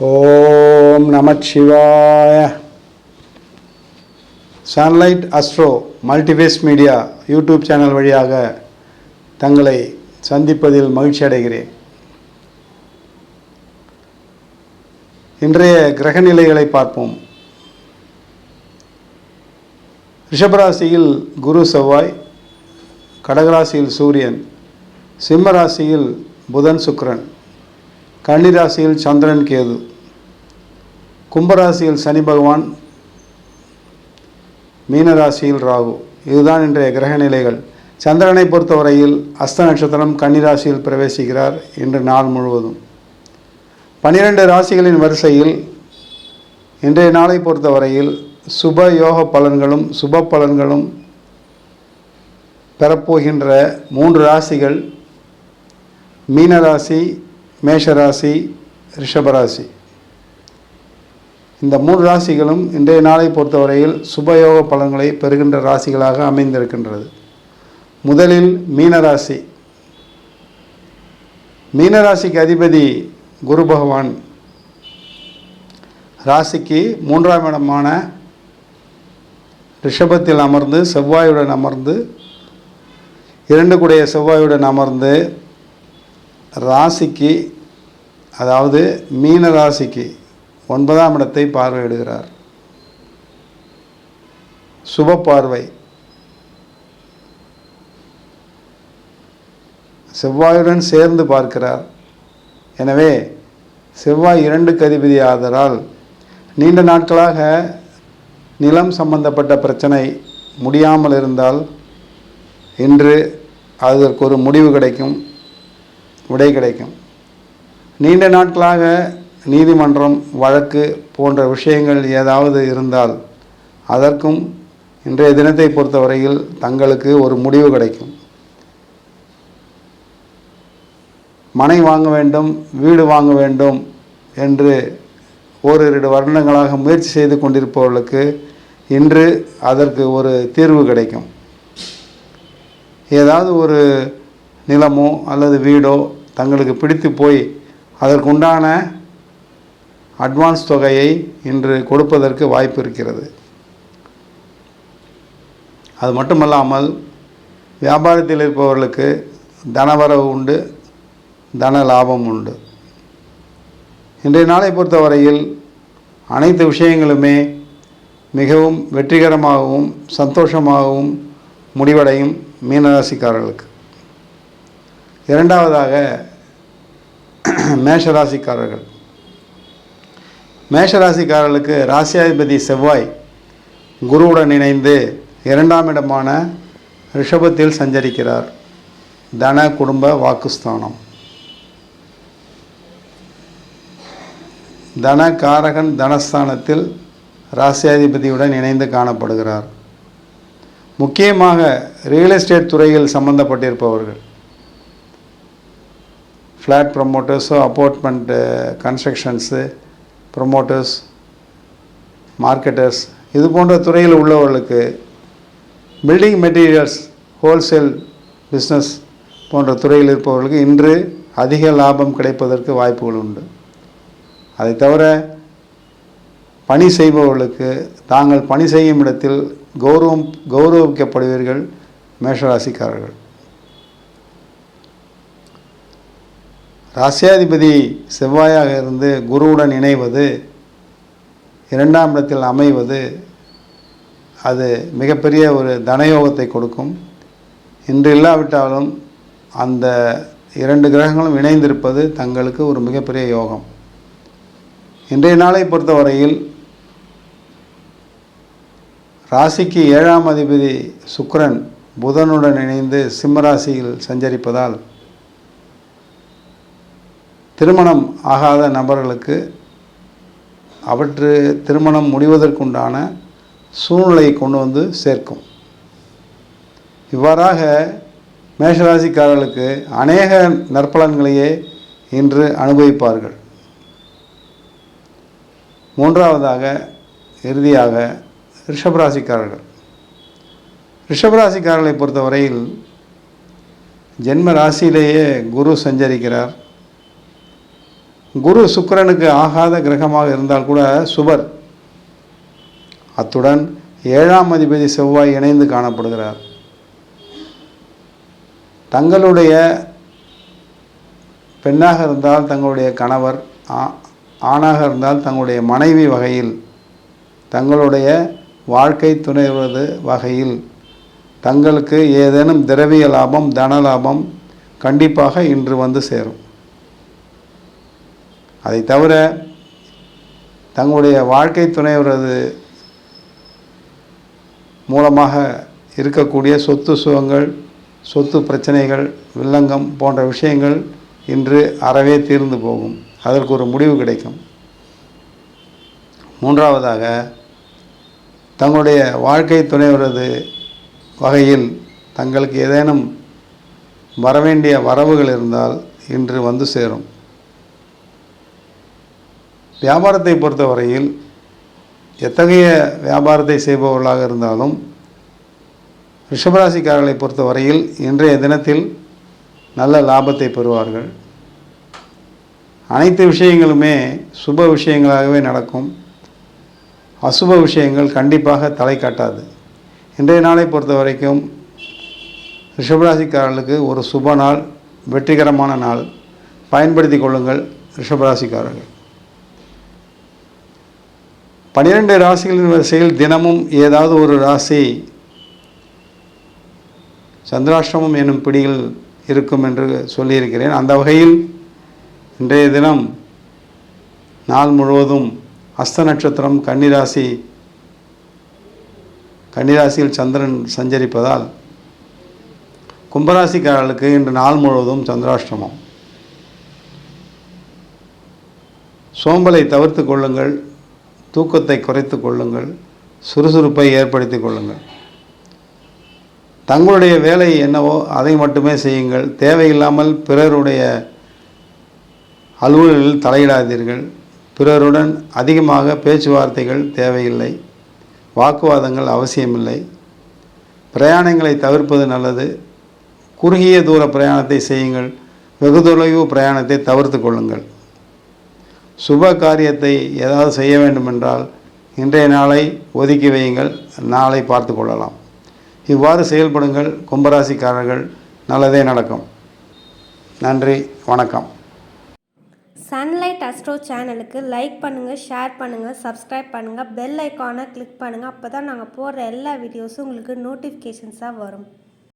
ஓம் நமச்சிவாய Sunlight Astro Multiverse Media YouTube channel வழியாக தங்களை சந்திப்பதில் மகிழ்ச்சி அடைகிறேன். இன்றைய கிரகநிலைகளை பார்ப்போம். ரிஷபராசியில் குரு செவ்வாய் கடகராசியில் சூரியன் சிம்மராசியில் புதன் சுக்ரன் கன்னிராசியில் சந்திரன் கேது. கும்பராசியில் சனி பகவான் மீனராசியில் ராகு. இதுதான் இன்றைய கிரக நிலைகள். சந்திரனை பொறுத்தவரையில் அஸ்த நட்சத்திரம் கன்னிராசியில் பிரவேசிக்கிறார் இன்று நாள் முழுவதும். பனிரெண்டு ராசிகளின் வரிசையில் இன்றைய நாளை பொறுத்தவரையில் சுப யோக பலன்களும் சுப பலன்களும் பெறப்போகின்ற மூன்று ராசிகள் மீனராசி மேஷராசி ரிஷபராசி. இந்த மூன்று ராசிகளும் இன்றைய நாளை பொறுத்தவரையில் சுபயோக பலன்களை பெறுகின்ற ராசிகளாக அமைந்திருக்கின்றது. முதலில் மீனராசி. மீனராசிக்கு அதிபதி குரு பகவான். ராசிக்கு மூன்றாம் இடமான ரிஷபத்தில் அமர்ந்து செவ்வாயுடன் அமர்ந்து இரண்டு கூடைய செவ்வாயுடன் அமர்ந்து ராசிக்கு அதாவது மீன ராசிக்கு ஒன்பதாம் இடத்தை பார்வையிடுகிறார். சுப பார்வை. செவ்வாயுடன் சேர்ந்து பார்க்கிறார். எனவே செவ்வாய் இரண்டு கதிபதி ஆதரால் நீண்ட நாட்களாக நிலம் சம்பந்தப்பட்ட பிரச்சனை முடியாமல் இருந்தால் இன்று அதற்கு ஒரு முடிவு கிடைக்கும். விடை கிடைக்கும். நீண்ட நாட்களாக நீதிமன்றம் வழக்கு போன்ற விஷயங்கள் ஏதாவது இருந்தால் அதற்கும் இன்றைய தினத்தை பொறுத்தவரையில் தங்களுக்கு ஒரு முடிவு கிடைக்கும். மனை வாங்க வேண்டும் வீடு வாங்க வேண்டும் என்று ஓரிரு வருடங்களாக முயற்சி செய்து கொண்டிருப்பவர்களுக்கு இன்று அதற்கு ஒரு தீர்வு கிடைக்கும். ஏதாவது ஒரு நிலமோ அல்லது வீடோ தங்களுக்கு பிடித்து போய் அதற்குண்டான அட்வான்ஸ் தொகையை இன்று கொடுப்பதற்கு வாய்ப்பு இருக்கிறது. அது மட்டுமல்லாமல் வியாபாரத்தில் இருப்பவர்களுக்கு தனவரவு உண்டு தன லாபம் உண்டு. இன்றைய நாளை பொறுத்தவரையில் அனைத்து விஷயங்களுமே மிகவும் வெற்றிகரமாகவும் சந்தோஷமாகவும் முடிவடையும் மீனராசிக்காரர்களுக்கு. இரண்டாவதாக மேஷராசிக்காரர்கள். மேஷராசிக்காரர்களுக்கு ராசியாதிபதி செவ்வாய் குருவுடன் இணைந்து இரண்டாம் இடமான ரிஷபத்தில் சஞ்சரிக்கிறார். தன குடும்ப வாக்குஸ்தானம். தன காரகன் தனஸ்தானத்தில் ராசியாதிபதியுடன் இணைந்து காணப்படுகிறார். முக்கியமாக ரியல் எஸ்டேட் துறையில் சம்பந்தப்பட்டிருப்பவர்கள். ஃப்ளாட் ப்ரொமோட்டர்ஸோ அப்பார்ட்மெண்ட்டு கன்ஸ்ட்ரக்ஷன்ஸு ப்ரொமோட்டர்ஸ் மார்க்கெட்டர்ஸ் இது போன்ற துறையில் உள்ளவர்களுக்கு பில்டிங் மெட்டீரியல்ஸ் ஹோல்சேல் பிஸ்னஸ் போன்ற துறையில் இருப்பவர்களுக்கு இன்று அதிக லாபம் கிடைப்பதற்கு வாய்ப்புகள் உண்டு. அதை தவிர பணி செய்பவர்களுக்கு தாங்கள் பணி செய்யும் இடத்தில் கௌரவம் கௌரவிக்கப்படுவீர்கள் மேஷராசிக்காரர்கள். ராசியாதிபதி செவ்வாயாக இருந்து குருவுடன் இணைவது இரண்டாம் இடத்தில் அமைவது அது மிகப்பெரிய ஒரு தனயோகத்தை கொடுக்கும். இன்று இல்லாவிட்டாலும் அந்த இரண்டு கிரகங்களும் இணைந்திருப்பது தங்களுக்கு ஒரு மிகப்பெரிய யோகம். இன்றைய நாளை பொறுத்தவரையில் ராசிக்கு ஏழாம் அதிபதி சுக்கரன் புதனுடன் இணைந்து சிம்மராசியில் சஞ்சரிப்பதால் திருமணம் ஆகாத நபர்களுக்கு அவற்று திருமணம் முடிவதற்குண்டான சூழ்நிலையை கொண்டு வந்து சேர்க்கும். இவ்வாறாக மேஷராசிக்காரர்களுக்கு அநேக நற்பலன்களையே இன்று அனுபவிப்பார்கள். மூன்றாவதாக இறுதியாக ரிஷபராசிக்காரர்கள். ரிஷபராசிக்காரர்களை பொறுத்தவரையில் ஜென்ம ராசியிலேயே குரு சஞ்சரிக்கிறார். குரு சுக்கிரனுக்கு ஆகாத கிரகமாக இருந்தால் கூட சுபர். அத்துடன் ஏழாம் அதிபதி செவ்வாய் இணைந்து காணப்படுகிறார். தங்களுடைய பெண்ணாக இருந்தால் தங்களுடைய கணவர் ஆ- ஆணாக இருந்தால் தங்களுடைய மனைவி வகையில் தங்களுடைய வாழ்க்கை துணைவது வகையில் தங்களுக்கு ஏதேனும் திரவிய லாபம் தன லாபம் கண்டிப்பாக இன்று வந்து சேரும். அதை தவிர தங்களுடைய வாழ்க்கை துணைவரது மூலமாக இருக்கக்கூடிய சொத்து சுகங்கள் சொத்து பிரச்சனைகள் வில்லங்கம் போன்ற விஷயங்கள் இன்று அறவே தீர்ந்து போகும். அதற்கு ஒரு முடிவு கிடைக்கும். மூன்றாவதாக தங்களுடைய வாழ்க்கை துணைவரது வகையில் தங்களுக்கு ஏதேனும் வரவேண்டிய வரவுகள் இருந்தால் இன்று வந்து சேரும். வியாபாரத்தை பொறுத்தவரையில் எத்தகைய வியாபாரத்தை செய்பவர்களாக இருந்தாலும் ரிஷபராசிக்காரர்களை பொறுத்தவரையில் இன்றைய தினத்தில் நல்ல லாபத்தை பெறுவார்கள். அனைத்து விஷயங்களுமே சுப விஷயங்களாகவே நடக்கும். அசுப விஷயங்கள் கண்டிப்பாக தலை காட்டாது. இன்றைய நாளை பொறுத்த வரைக்கும் ரிஷபராசிக்காரர்களுக்கு ஒரு சுப நாள் வெற்றிகரமான நாள். பயன்படுத்தி கொள்ளுங்கள் ரிஷபராசிக்காரர்கள். பனிரெண்டு ராசிகளின் வரிசையில் தினமும் ஏதாவது ஒரு ராசி சந்திராஷ்டமம் என்னும் பிடியில் இருக்கும் என்று சொல்லியிருக்கிறேன். அந்த வகையில் இன்றைய தினம் நாள் முழுவதும் அஸ்த நட்சத்திரம் கன்னிராசி கன்னிராசியில் சந்திரன் சஞ்சரிப்பதால் கும்பராசிக்காரர்களுக்கு இன்று நாள் முழுவதும் சந்திராஷ்டமம். சோம்பலை தவிர்த்து கொள்ளுங்கள். தூக்கத்தை குறைத்து கொள்ளுங்கள் சுறுசுறுப்பை ஏற்படுத்தி கொள்ளுங்கள். தங்களுடைய வேலை என்னவோ அதை மட்டுமே செய்யுங்கள். தேவையில்லாமல் பிறருடைய அலுவல்களில் தலையிடாதீர்கள். பிறருடன் அதிகமாக பேச்சுவார்த்தைகள் தேவையில்லை. வாக்குவாதங்கள் அவசியமில்லை. பிரயாணங்களை தவிர்ப்பது நல்லது. குறுகிய தூர பிரயாணத்தை செய்யுங்கள். வெகு தொலைவு பிரயாணத்தை தவிர்த்து கொள்ளுங்கள். சுப காரியத்தை ஏதாவது செய்ய வேண்டுமென்றால் இன்றைய நாளை ஒதுக்கி வையுங்கள். நாளை பார்த்து கொள்ளலாம். இவ்வாறு செயல்படுங்கள். கும்பராசிக்காரர்கள் நல்லதே நடக்கும். நன்றி. வணக்கம். சன்லைட் அஸ்ட்ரோ சேனலுக்கு லைக் பண்ணுங்கள் ஷேர் பண்ணுங்கள் சப்ஸ்கிரைப் பண்ணுங்கள் பெல் ஐக்கானை கிளிக் பண்ணுங்கள் அப்போ தான் நாங்கள் போடுற எல்லா வீடியோஸும் உங்களுக்கு நோட்டிஃபிகேஷன்ஸாக வரும்.